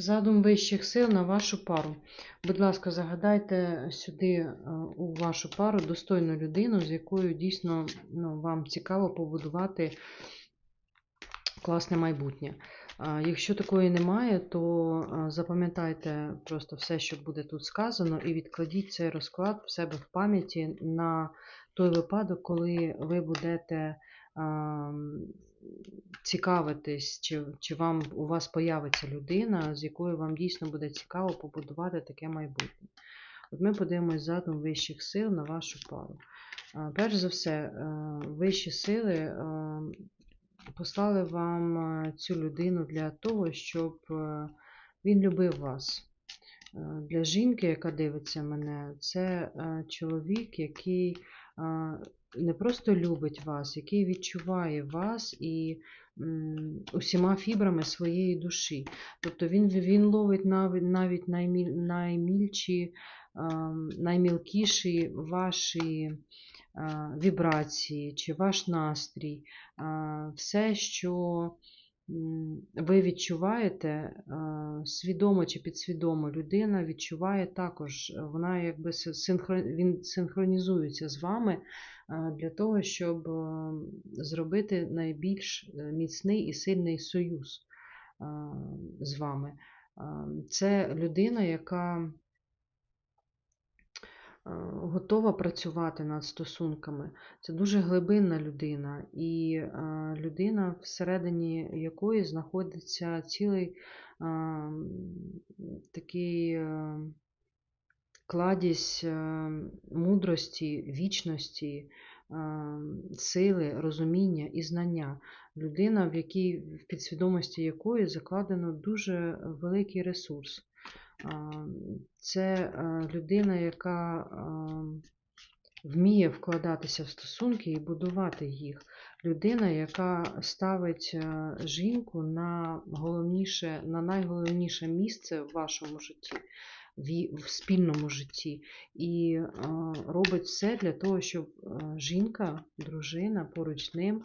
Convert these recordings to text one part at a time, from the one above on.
Задум вищих сил на вашу пару. Будь ласка, загадайте сюди е, у вашу пару достойну людину, з якою дійсно ну, вам цікаво побудувати класне майбутнє. Якщо такої немає, то е, запам'ятайте просто все, що буде тут сказано, і відкладіть цей розклад в себе в пам'яті на той випадок, коли ви будете цікавитись, чи, чи вам у вас появиться людина, з якою вам дійсно буде цікаво побудувати таке майбутнє. От ми подивимось задум вищих сил на вашу пару. Перш за все, вищі сили послали вам цю людину для того, щоб він любив вас. Для жінки, яка дивиться мене, це чоловік, який не просто любить вас, який відчуває вас і усіма фібрами своєї душі. Тобто він, він ловить навіть, навіть найміль, наймільчі, наймілкіші ваші вібрації чи ваш настрій, все, що ви відчуваєте, свідомо чи підсвідомо людина відчуває також, е, вона якби він синхронізується з вами для того, щоб зробити найбільш е, міцний і сильний союз з вами. Це людина, яка готова працювати над стосунками. Це дуже глибинна людина, і е, людина, всередині якої знаходиться цілий е, такий е, кладізь е, мудрості, вічності, е, сили, розуміння і знання. Людина, в якій в підсвідомості якої закладено дуже великий ресурс. Це е, людина, яка е, вміє вкладатися в стосунки і будувати їх. Людина, яка ставить е, жінку на головніше, на найголовніше місце в вашому житті, в спільному житті, і робить все для того, щоб жінка, дружина поруч з ним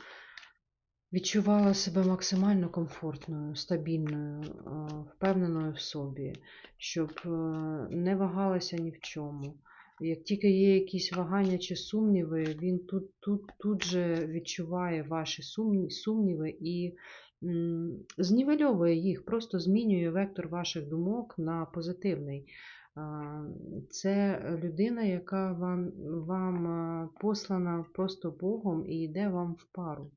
відчувала себе максимально комфортною, стабільною, е, впевненою в собі, щоб е, не вагалася ні в чому. Як тільки є якісь вагання чи сумніви, він тут, тут, тут же відчуває ваші сумніви і знівельовує їх, просто змінює вектор ваших думок на позитивний. Це людина, яка вам, вам е, послана просто Богом і йде вам в пару.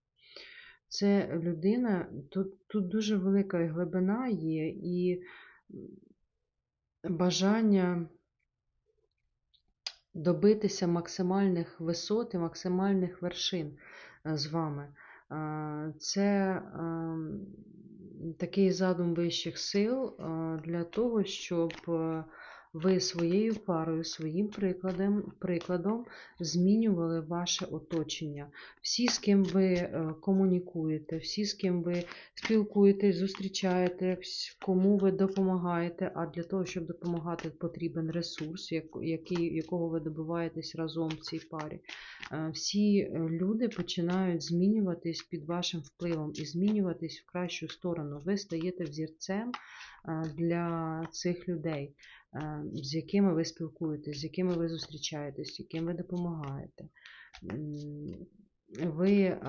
Це людина, тут, тут дуже велика глибина є і бажання добитися максимальних висот і максимальних вершин е, з вами. Е, Це ем, такий задум вищих сил е, для того, щоб ви своєю парою, своїм прикладом, прикладом змінювали ваше оточення. Всі, з ким ви е, комунікуєте, всі, з ким ви спілкуєтесь, зустрічаєтесь, кому ви допомагаєте, а для того, щоб допомагати, потрібен ресурс, як- який, якого ви добиваєтесь разом в цій парі. Е, Всі е, люди починають змінюватись під вашим впливом і змінюватись в кращу сторону. Ви стаєте взірцем для цих людей, з якими ви спілкуєтесь, з якими ви зустрічаєтесь, яким ви допомагаєте. Ви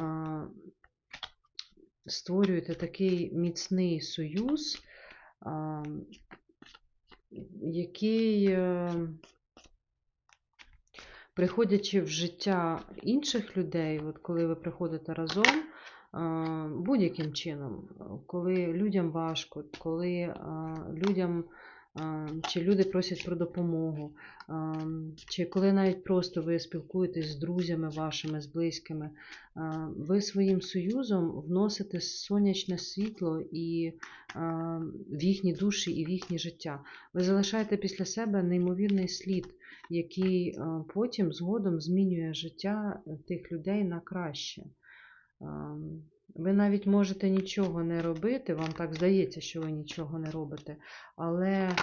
створюєте такий міцний союз, який, е, приходячи в життя інших людей, от коли ви приходите разом, будь-яким чином, коли людям важко, коли людям чи люди просять про допомогу, чи коли навіть просто ви спілкуєтесь з друзями вашими, з близькими, ви своїм союзом вносите сонячне світло і в їхні душі і в їхнє життя. Ви залишаєте після себе неймовірний слід, який потім згодом змінює життя тих людей на краще. Ви навіть можете нічого не робити, вам так здається, що ви нічого не робите, але е,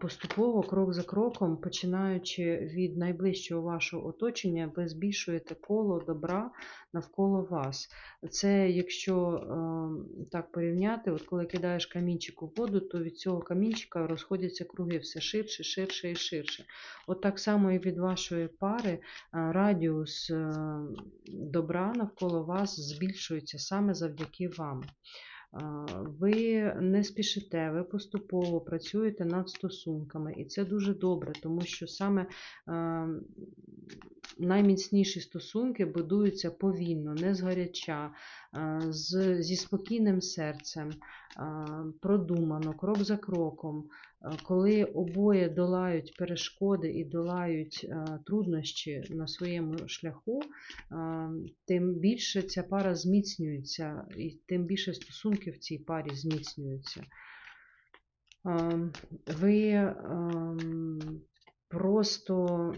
поступово, крок за кроком, починаючи від найближчого вашого оточення, ви збільшуєте коло добра навколо вас. Це якщо е, так порівняти, от коли кидаєш камінчик у воду, то від цього камінчика розходяться круги все ширше, ширше і ширше. От так само і від вашої пари е, радіус добра навколо вас збільшується саме завдяки вам. Ви не спішите, ви поступово працюєте над стосунками, і це дуже добре, тому що саме е, найміцніші стосунки будуються повільно, не згаряча, е, з, зі спокійним серцем, е, продумано, крок за кроком. Е, Коли обоє долають перешкоди і долають труднощі на своєму шляху, тим більше ця пара зміцнюється, і тим більше стосунки в цій парі зміцнюються. Е, Ви ем, просто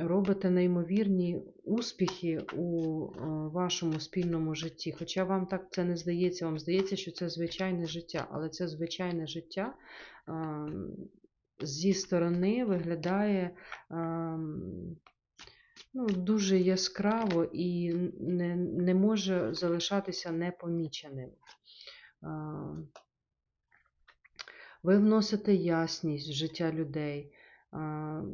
робите неймовірні успіхи у е, вашому спільному житті. Хоча вам так це не здається, вам здається, що це звичайне життя, але це звичайне життя е, зі сторони виглядає ем, ну, дуже яскраво і не, не може залишатися непоміченим. Е, Ви вносите ясність в життя людей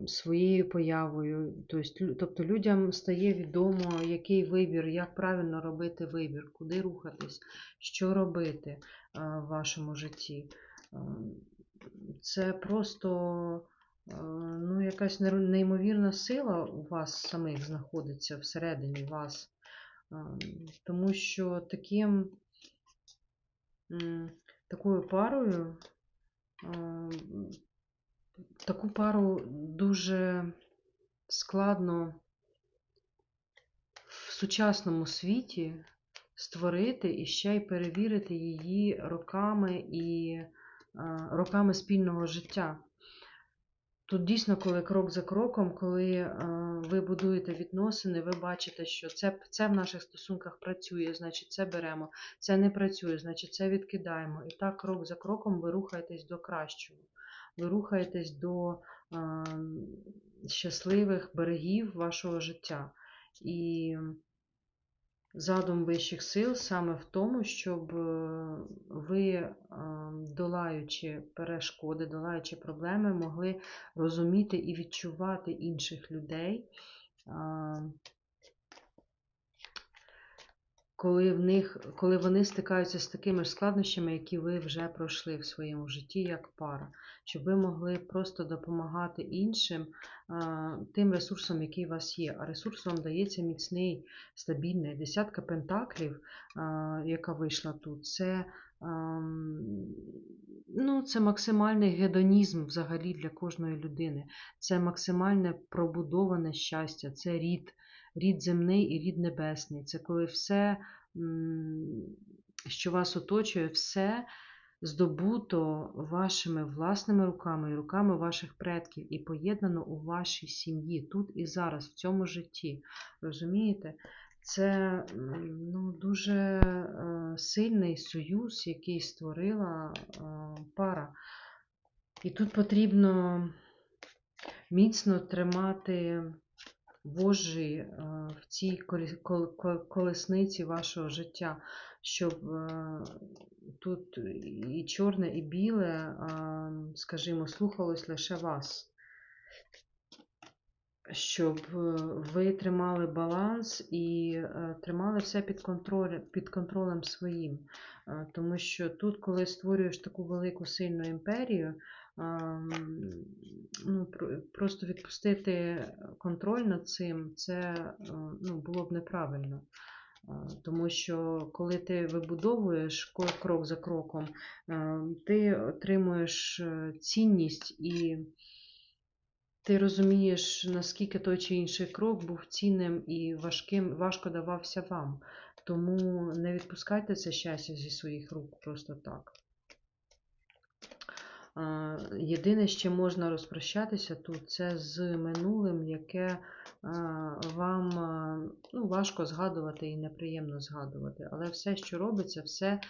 своєю появою. Тобто, тобто людям стає відомо, який вибір, як правильно робити вибір, куди рухатись, що робити в вашому житті. Це просто ну, якась неймовірна сила у вас самих знаходиться всередині вас. Тому що таким, такою парою таку пару дуже складно в сучасному світі створити і ще й перевірити її роками і роками спільного життя. Тут дійсно, коли крок за кроком, коли ви будуєте відносини, ви бачите, що це, це в наших стосунках працює, значить це беремо, це не працює, значить це відкидаємо. І так крок за кроком ви рухаєтесь до кращого. Ви рухаєтесь до е, щасливих берегів вашого життя. І задум вищих сил саме в тому, щоб е, ви, е, долаючи перешкоди, долаючи проблеми, могли розуміти і відчувати інших людей. Коли, в них, коли вони стикаються з такими ж складнощами, які ви вже пройшли в своєму житті як пара, щоб ви могли просто допомагати іншим тим ресурсом, який у вас є. А ресурс вам дається міцний, стабільний. Десятка пентаклів, яка вийшла тут, це, ну, це максимальний гедонізм взагалі для кожної людини. Це максимальне пробудоване щастя, це рід. Рід земний і рід небесний. Це коли все, що вас оточує, все здобуто вашими власними руками і руками ваших предків і поєднано у вашій сім'ї тут і зараз, в цьому житті. Розумієте? Це ну, дуже е, сильний союз, який створила е, пара. І тут потрібно міцно тримати вожжі е, в цій колесниці вашого життя, щоб е, тут і чорне, і біле, скажімо, слухалось лише вас. Щоб е, ви тримали баланс і тримали все під контролем, під контролем своїм. Тому що тут, коли створюєш таку велику сильну імперію, ну, просто відпустити контроль над цим, це е, ну, було б неправильно. Е, Тому що коли ти вибудовуєш крок за кроком, е, ти отримуєш цінність і ти розумієш, наскільки той чи інший крок був цінним і важким, важко давався вам. Тому не відпускайте це щастя зі своїх рук просто так. Єдине, чим можна розпрощатися тут, це з минулим, яке вам ну, важко згадувати і неприємно згадувати. Але все, що робиться, все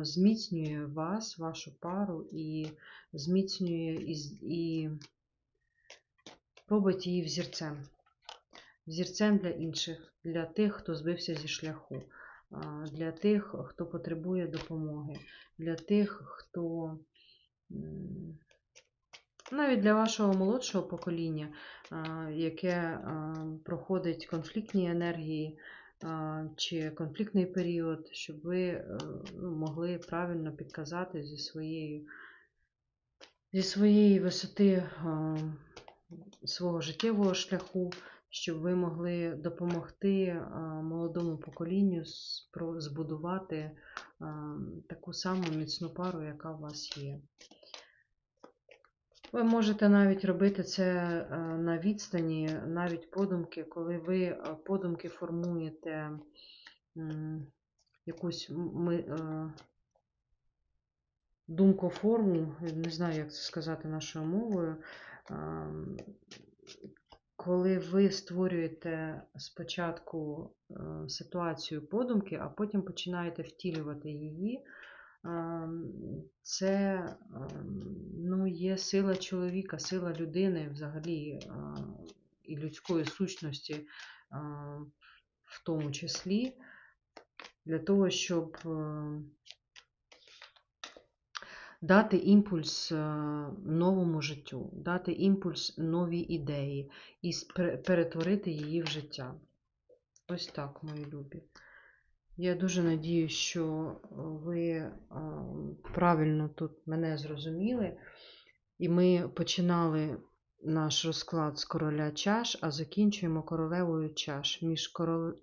зміцнює вас, вашу пару, і зміцнює і, і робить її взірцем. Взірцем для інших, для тих, хто збився зі шляху, для тих, хто потребує допомоги, для тих, хто навіть для вашого молодшого покоління, яке проходить конфліктні енергії чи конфліктний період, щоб ви е, ну, могли правильно підказати зі своєю зі своєї висоти свого життєвого шляху, щоб ви могли допомогти молодому поколінню збудувати таку саму міцну пару, яка у вас є. Ви можете навіть робити це е, на відстані, навіть подумки, коли ви е, подумки формуєте якусь е, думкоформу, не знаю, як це сказати нашою мовою. Коли ви створюєте спочатку ситуацію подумки, а потім починаєте втілювати її, це ем, ну, є сила чоловіка, сила людини взагалі е, і людської сущності е, в тому числі, для того, щоб е, дати імпульс новому життю, дати імпульс новій ідеї і перетворити її в життя. Ось так, мої любі. Я дуже надію, що ви е, правильно тут мене зрозуміли. І ми починали наш розклад з короля чаш, а закінчуємо королевою чаш. Між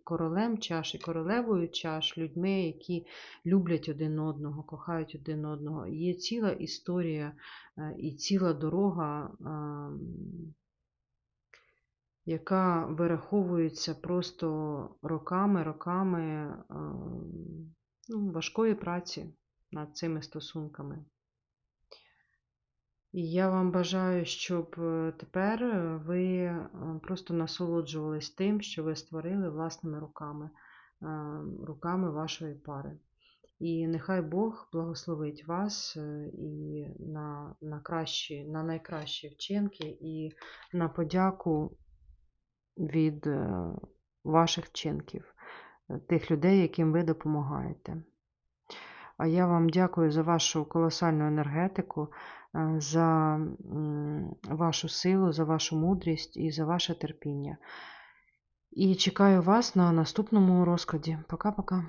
королем чаш і королевою чаш, людьми, які люблять один одного, кохають один одного. Є ціла історія е, і ціла дорога, ем, яка вираховується просто роками, роками ну, важкої праці над цими стосунками. І я вам бажаю, щоб е, тепер е, ви е, просто насолоджувались тим, що ви створили власними руками, руками вашої пари. І нехай Бог благословить вас і на, на, кращі, на найкращі вчинки, і на подяку від е, ваших вчинків, е, тих людей, яким ви допомагаєте. А я вам дякую за вашу колосальну енергетику, е, за вашу силу, за вашу мудрість і за ваше терпіння. І чекаю вас на наступному розкладі. Пока-пока.